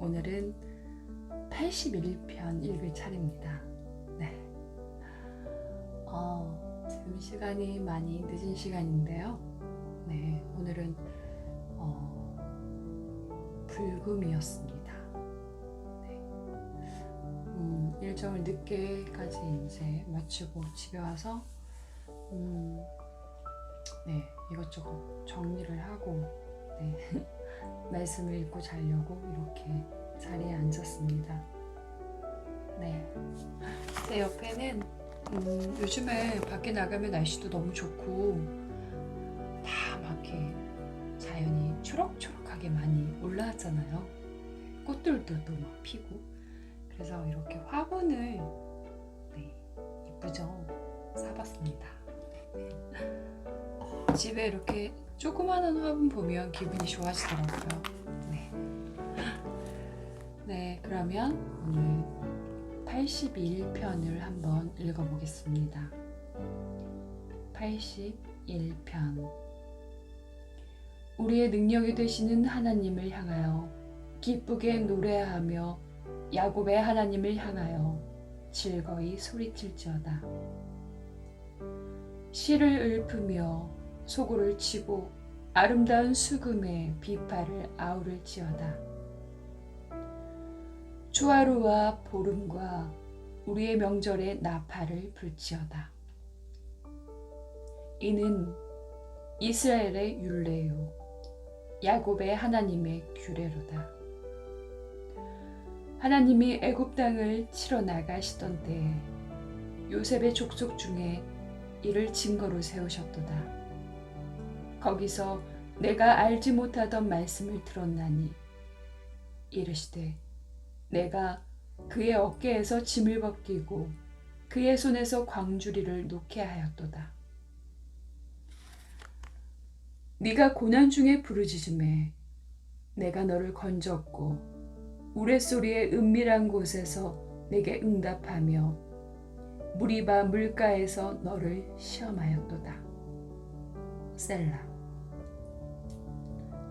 오늘은 81편 읽을 차례입니다. 네. 어, 지금 시간이 많이 늦은 시간인데요. 네, 오늘은 어, 불금이었습니다. 네. 음, 일정을 늦게까지 이제 마치고 집에 와서 음, 네, 이것저것 정리를 하고 네, 말씀을 읽고 자려고 이렇게 자리에 앉았습니다. 네, 제 옆에는 음, 요즘에 밖에 나가면 날씨도 너무 좋고 다 막 이렇게 자연이 초록초록하게 많이 올라왔잖아요. 꽃들도 또 막 피고 그래서 이렇게 화분을 네, 이쁘죠? 사봤습니다. 네. 집에 이렇게 조그마한 화분 보면 기분이 좋아지더라고요. 네. 네, 그러면 오늘 81편을 한번 읽어보겠습니다. 81편. 우리의 능력이 되시는 하나님을 향하여 기쁘게 노래하며 야곱의 하나님을 향하여 즐거이 소리칠지어다. 시를 읊으며 소고를 치고 아름다운 수금에 비파를 아우를지어다. 주하루와 보름과 우리의 명절에 나팔을 불지어다. 이는 이스라엘의 율례요 야곱의 하나님의 규례로다. 하나님이 애굽 땅을 치러 나가시던 때에 요셉의 족속 중에 이를 증거로 세우셨도다. 거기서 내가 알지 못하던 말씀을 들었나니 이르시되 내가 그의 어깨에서 짐을 벗기고 그의 손에서 광주리를 놓게 하였도다. 네가 고난 중에 부르짖음에 내가 너를 건졌고 우레소리의 은밀한 곳에서 내게 응답하며 무리바 물가에서 너를 시험하였도다. 셀라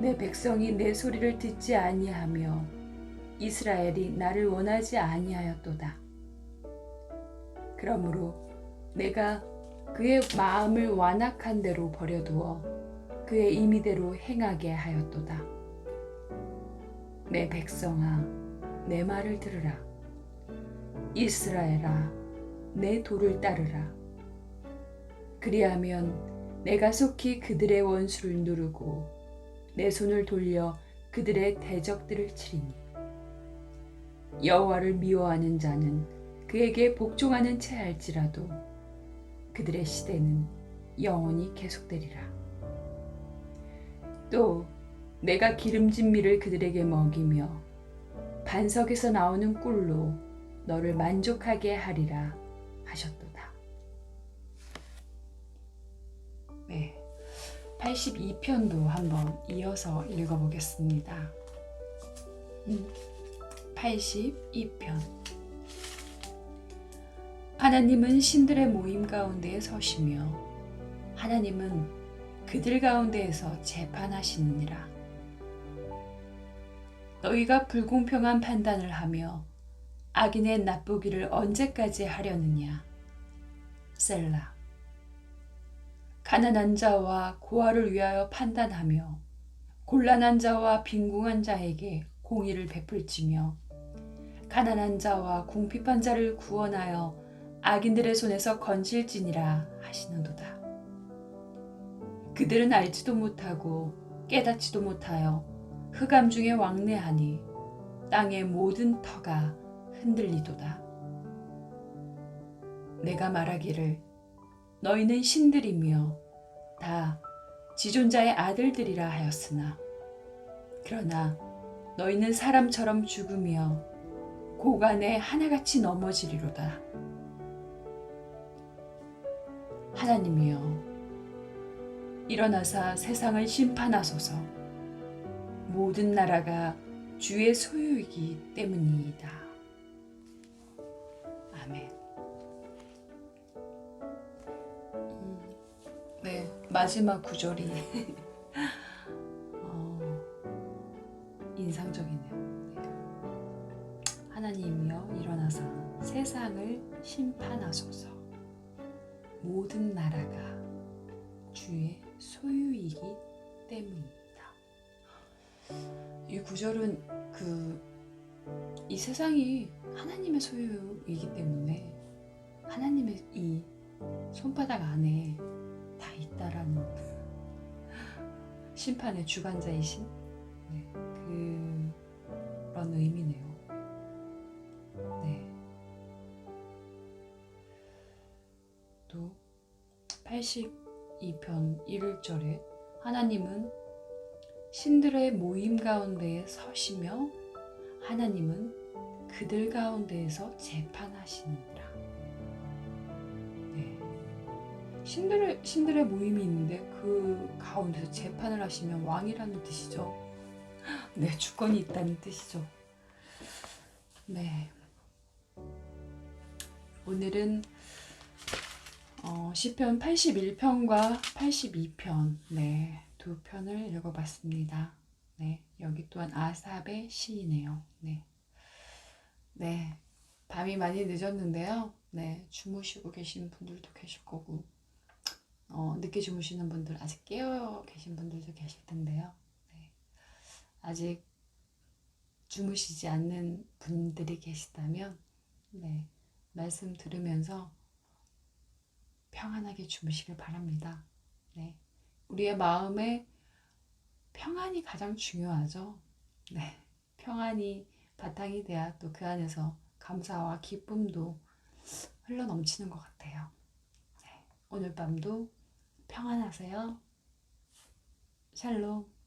내 백성이 내 소리를 듣지 아니하며 이스라엘이 나를 원하지 아니하였도다. 그러므로 내가 그의 마음을 완악한 대로 버려두어 그의 임의대로 행하게 하였도다. 내 백성아, 내 말을 들으라. 이스라엘아, 내 도를 따르라. 그리하면 내가 속히 그들의 원수를 누르고 내 손을 돌려 그들의 대적들을 치리니 여호와를 미워하는 자는 그에게 복종하는 채 할지라도 그들의 시대는 영원히 계속되리라. 또 내가 기름진 밀을 그들에게 먹이며 반석에서 나오는 꿀로 너를 만족하게 하리라 하셨도다. 네. 82편도 한번 이어서 읽어보겠습니다. 음, 82편 하나님은 신들의 모임 가운데에 서시며 하나님은 그들 가운데에서 재판하시느니라. 너희가 불공평한 판단을 하며 악인의 나쁘기를 언제까지 하려느냐. 셀라. 가난한 자와 고아를 위하여 판단하며 곤란한 자와 빈궁한 자에게 공의를 베풀지며 가난한 자와 궁핍한 자를 구원하여 악인들의 손에서 건질지니라 하시는도다. 그들은 알지도 못하고 깨닫지도 못하여 흑암 중에 왕래하니 땅의 모든 터가 흔들리도다. 내가 말하기를 너희는 신들이며 다 지존자의 아들들이라 하였으나 그러나 너희는 사람처럼 죽으며 고간에 하나같이 넘어지리로다. 하나님이여, 일어나사 세상을 심판하소서. 모든 나라가 주의 소유이기 때문이다. 마지막 구절이 어, 인상적이네요. 네. 하나님이여 일어나사 세상을 심판하소서. 모든 나라가 주의 소유이기 때문입니다. 이 구절은 그 이 세상이 하나님의 소유이기 때문에 하나님의 이 손바닥 안에 다 있다라는 심판의 주관자이신 네, 그런 의미네요. 네. 또 82편 1절에 하나님은 신들의 모임 가운데에 서시며 하나님은 그들 가운데에서 재판하시느 신들의 신들의 모임이 있는데 그 가운데서 재판을 하시면 왕이라는 뜻이죠. 네, 주권이 있다는 뜻이죠. 네. 오늘은 어, 시편 81편과 82편 네, 두 편을 읽어봤습니다. 네, 여기 또한 아삽의 시이네요. 네. 네. 밤이 많이 늦었는데요. 네, 주무시고 계신 분들도 계실 거고, 어, 늦게 주무시는 분들, 아직 깨어 계신 분들도 계실 텐데요. 네. 아직 주무시지 않는 분들이 계시다면, 네, 말씀 들으면서 평안하게 주무시길 바랍니다. 네. 우리의 마음에 평안이 가장 중요하죠. 네. 평안이 바탕이 돼야 또 그 안에서 감사와 기쁨도 흘러 넘치는 것 같아요. 네. 오늘 밤도 평안하세요. 샬롬.